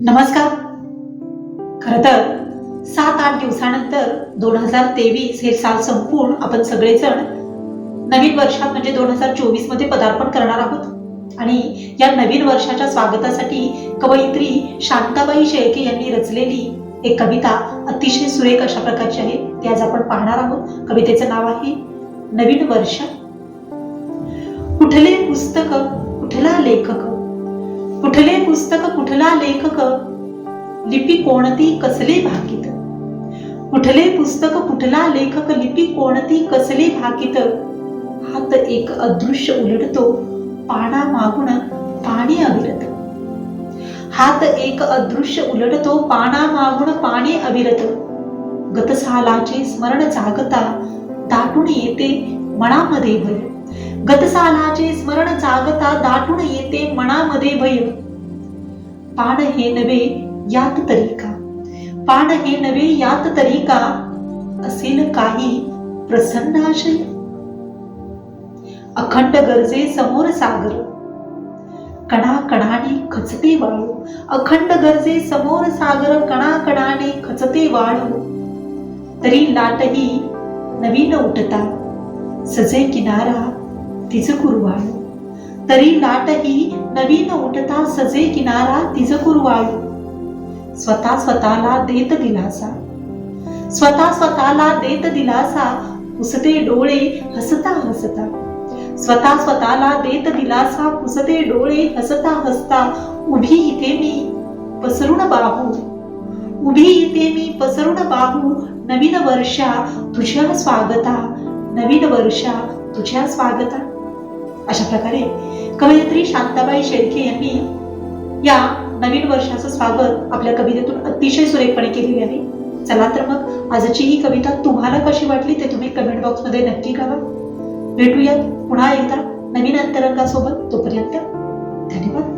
नमस्कार. खर तर सात आठ दिवसानंतर दोन हजार तेवीस हे साल संपूर्ण आपण सगळेजण नवीन वर्षात म्हणजे दोन हजार चोवीसमध्ये पदार्पण करणार आहोत. आणि या नवीन वर्षाच्या स्वागतासाठी कवयित्री शांताबाई शेळके यांनी रचलेली एक कविता अतिशय सुरेख अशा प्रकारची आहे. ती आज आपण पाहणार आहोत. कवितेचं नाव आहे नवीन वर्ष. कुठले पुस्तक कुठला लेखक कुठले पुस्तक कुठला लेखक लिपी कोणती कसले भाकित? कुठले पुस्तक कुठला लेखक लिपी कोणती कसले भाकित? हात एक अदृश्य उलटतो पाना मागून पाणी अविरत. हात एक अदृश्य उलटतो पाना मागून पाणी अविरत. गतसालाचे स्मरण जागता दाटून येते मनामध्ये भय. गतसालाचे स्मरण जागता दाटून येते मनामध्ये भय. पान हे नवे यात तरी का पान हे नवे यात तरी का असेल काही प्रसन्न आशय. अखंड गरजे समोर सागर. कणाकणाने खचते वाळू. अखंड गरजे समोर सागर कणाकणाने खचते वाळू. तरी लाटही नवीन उठता. सजे किनारा तिचं कुरवाळू तरी लाटही नवीन उठता सजे किनारा तिज कुरवाळू स्वतः स्वतःला देत दिलासा. स्वतः स्वतःला देत दिलासा पुसते डोळे हसता हसता. स्वतः स्वतःला देत दिलासा पुसते डोळे हसता हसता. उभी इथे मी पसरून बाहू. उभी इथे मी पसरून बाहू. नवीन वर्षा तुझ्या स्वागता. नवीन वर्षा तुझ्या स्वागता. अशा प्रकारे कवयित्री शांताबाई शेळके यांनी या नवीन वर्षाचं स्वागत आपल्या कवितेतून अतिशय सुरेखपणे केलेली आहे. चला तर मग आजची ही कविता तुम्हाला कशी वाटली ते तुम्ही कमेंट बॉक्समध्ये नक्की करा भेटूयात पुन्हा एकदा नवीन अंतरंगासोबत तोपर्यंत धन्यवाद.